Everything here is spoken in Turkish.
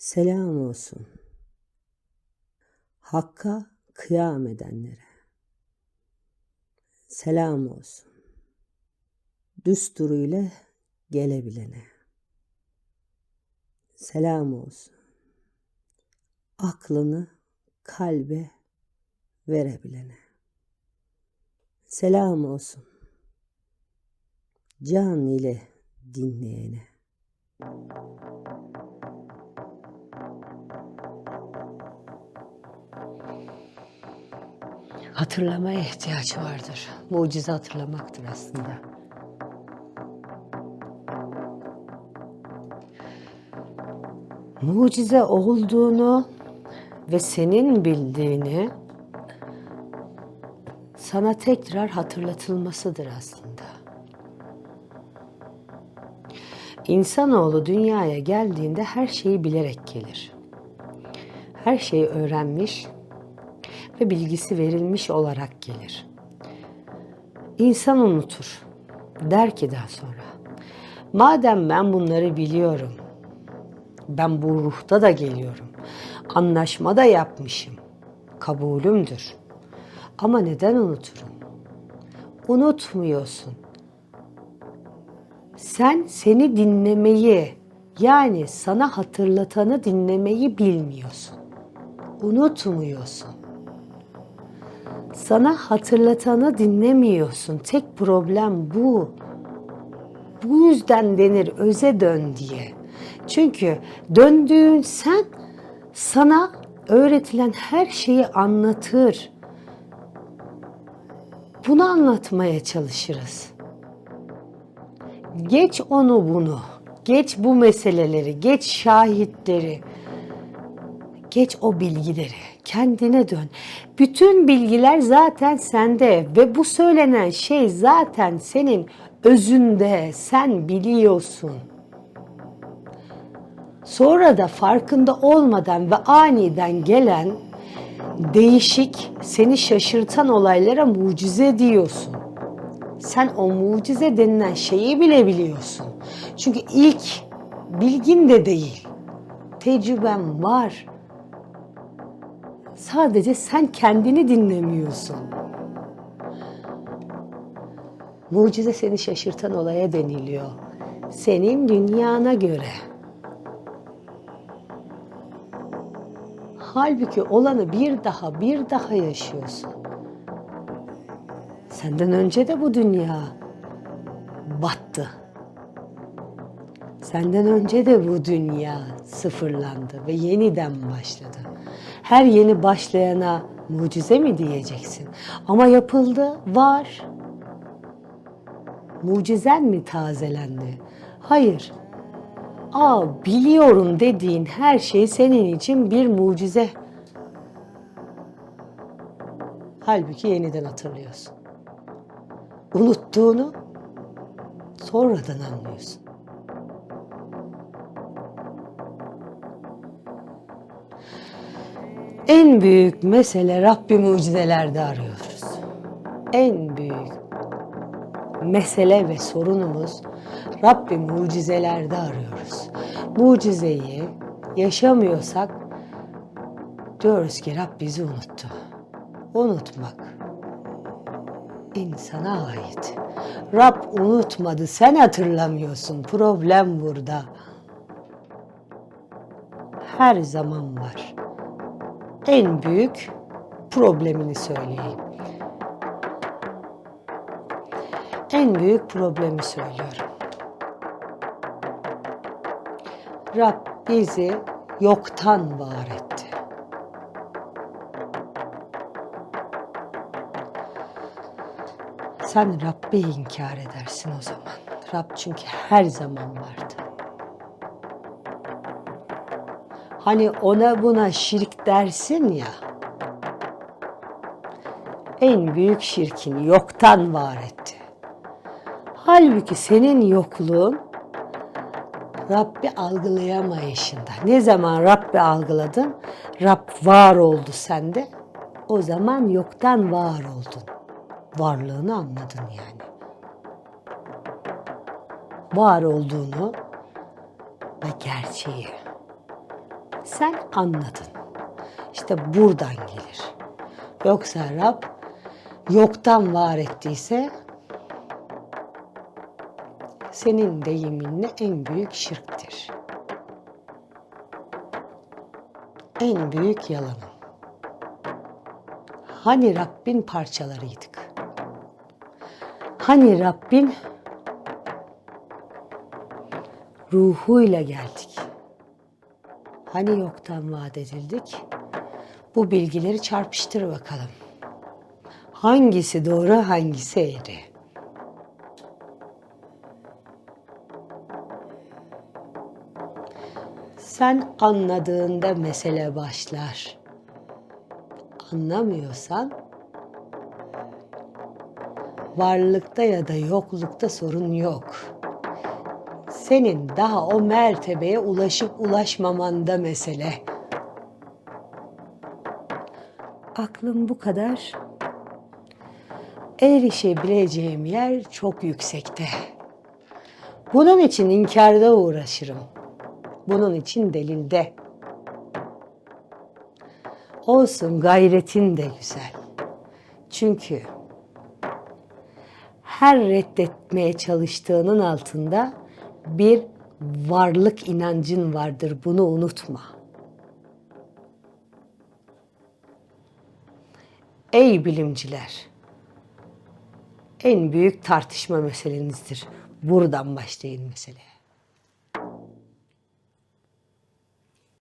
Selam olsun. Hakka kıyam edenlere. Selam olsun. Düsturuyla gelebilene. Selam olsun. Aklını kalbe verebilene. Selam olsun. Can ile dinleyene. Hatırlamaya ihtiyaç vardır. Mucize hatırlamaktır aslında. Mucize olduğunu ve senin bildiğini sana tekrar hatırlatılmasıdır aslında. İnsanoğlu dünyaya geldiğinde her şeyi bilerek gelir. Her şeyi öğrenmiş ve bilgisi verilmiş olarak gelir. İnsan unutur. Der ki daha sonra. Madem ben bunları biliyorum. Ben bu ruhta da geliyorum. Anlaşma da yapmışım. Kabulümdür. Ama neden unuturum? Unutmuyorsun. Sen seni dinlemeyi yani sana hatırlatanı dinlemeyi bilmiyorsun. Unutmuyorsun. Sana hatırlatanı dinlemiyorsun. Tek problem bu. Bu yüzden denir öze dön diye. Çünkü döndüğün sen sana öğretilen her şeyi anlatır. Bunu anlatmaya çalışırız. Geç onu bunu. Geç bu meseleleri, geç şahitleri. Geç o bilgileri. Kendine dön. Bütün bilgiler zaten sende ve bu söylenen şey zaten senin özünde. Sen biliyorsun. Sonra da farkında olmadan ve aniden gelen değişik, seni şaşırtan olaylara mucize diyorsun. Sen o mucize denilen şeyi bile biliyorsun. Çünkü ilk bilgin de değil. Tecrüben var. Sadece sen kendini dinlemiyorsun. Mucize seni şaşırtan olaya deniliyor. Senin dünyana göre. Halbuki olanı bir daha bir daha yaşıyorsun. Senden önce de bu dünya battı. Senden önce de bu dünya sıfırlandı ve yeniden başladı. Her yeni başlayana mucize mi diyeceksin? Ama yapıldı, var. Mucizen mi tazelendi? Hayır. Aa biliyorum dediğin her şey senin için bir mucize. Halbuki yeniden hatırlıyorsun. Unuttuğunu sonradan anlıyorsun. En büyük mesele Rabbi mucizelerde arıyoruz. En büyük mesele ve sorunumuz Rabbi mucizelerde arıyoruz. Mucizeyi yaşamıyorsak diyoruz ki Rab bizi unuttu. Unutmak insana ait. Rab unutmadı, sen hatırlamıyorsun. Problem burada. Her zaman var. En büyük problemini söyleyeyim. En büyük problemi söylüyorum. Rab bizi yoktan var etti. Sen Rabbi inkar edersin o zaman. Rab çünkü her zaman vardı. Hani ona buna şirk dersin ya. En büyük şirkini yoktan var etti. Halbuki senin yokluğun Rabbi algılayamayışında. Ne zaman Rabbi algıladın? Rab var oldu sende. O zaman yoktan var oldun. Varlığını anladın yani. Var olduğunu ve gerçeği. Sen anladın. İşte buradan gelir. Yoksa Rab yoktan var ettiyse senin deyiminle en büyük şirktir. En büyük yalanın. Hani Rabbin parçalarıydık? Hani Rabbin ruhuyla geldik? Hani yoktan vaat edildik? Bu bilgileri çarpıştır bakalım. Hangisi doğru, hangisi eğri? Sen anladığında mesele başlar. Anlamıyorsan varlıkta ya da yoklukta sorun yok. Senin daha o mertebeye ulaşıp ulaşmamanda mesele. Aklım bu kadar. Erişebileceğim yer çok yüksekte. Bunun için inkarda uğraşırım. Bunun için delilde. Olsun gayretin de güzel. Çünkü her reddetmeye çalıştığının altında bir varlık inancın vardır. Bunu unutma. Ey bilimciler! En büyük tartışma meselenizdir. Buradan başlayın meseleye.